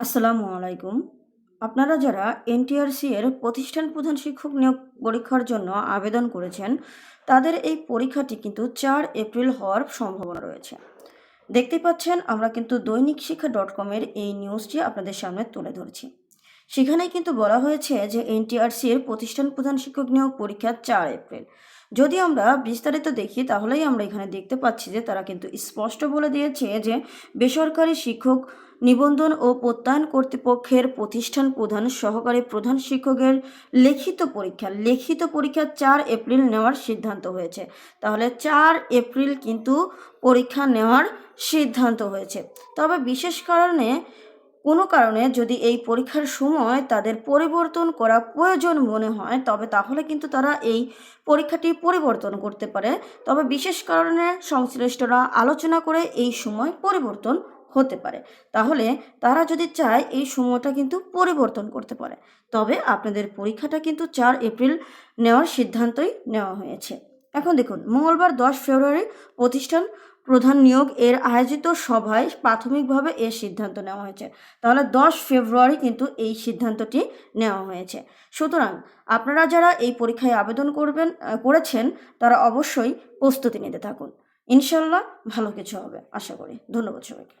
আসসালামু আলাইকুম। আপনারা যারা এনটিআরসি এর প্রতিষ্ঠান প্রধান শিক্ষক নিয়োগ পরীক্ষার জন্য আবেদন করেছেন, তাদের এই পরীক্ষাটি কিন্তু চার এপ্রিল হওয়ার সম্ভাবনা রয়েছে। দেখতে পাচ্ছেন, আমরা কিন্তু দৈনিক শিক্ষা ডট কমের এই নিউজটি আপনাদের সামনে তুলে ধরছি। সেখানে কিন্তু বলা হয়েছে যে এনটিআরসি এর প্রতিষ্ঠান প্রধান শিক্ষক নিয়োগ পরীক্ষা চার এপ্রিল। যদি আমরা বিস্তারিত দেখি, তাহলেই আমরা এখানে দেখতে পাচ্ছি যে তারা কিন্তু স্পষ্ট বলে দিয়েছে যে বেসরকারি শিক্ষক নিবন্ধন ও প্রত্যয়ন কর্তৃপক্ষের প্রতিষ্ঠান প্রধান সহকারী প্রধান শিক্ষকের লিখিত পরীক্ষা লিখিত পরীক্ষা চার এপ্রিল নেওয়ার সিদ্ধান্ত হয়েছে। তাহলে চার এপ্রিল কিন্তু পরীক্ষা নেওয়ার সিদ্ধান্ত হয়েছে। তবে বিশেষ কারণে কোনো কারণে যদি এই পরীক্ষার সময় তাদের পরিবর্তন করা প্রয়োজন মনে হয়, তবে তাহলে কিন্তু তারা এই পরীক্ষাটি পরিবর্তন করতে পারে। তবে বিশেষ কারণে সংশ্লিষ্টরা আলোচনা করে এই সময় পরিবর্তন হতে পারে। তাহলে তারা যদি চায় এই সময়টা কিন্তু পরিবর্তন করতে পারে। তবে আপনাদের পরীক্ষাটা কিন্তু চার এপ্রিল নেওয়ার সিদ্ধান্তই নেওয়া হয়েছে। এখন দেখুন, মঙ্গলবার দশ ফেব্রুয়ারি প্রতিষ্ঠান প্রধান নিয়োগ এর আয়োজিত সভায় প্রাথমিকভাবে এর সিদ্ধান্ত নেওয়া হয়েছে। তাহলে দশ ফেব্রুয়ারি কিন্তু এই সিদ্ধান্তটি নেওয়া হয়েছে। সুতরাং আপনারা যারা এই পরীক্ষায় আবেদন করবেন করেছেন, তারা অবশ্যই প্রস্তুতি নিতে থাকুন। ইনশাল্লাহ ভালো কিছু হবে, আশা করি। ধন্যবাদ সবাইকে।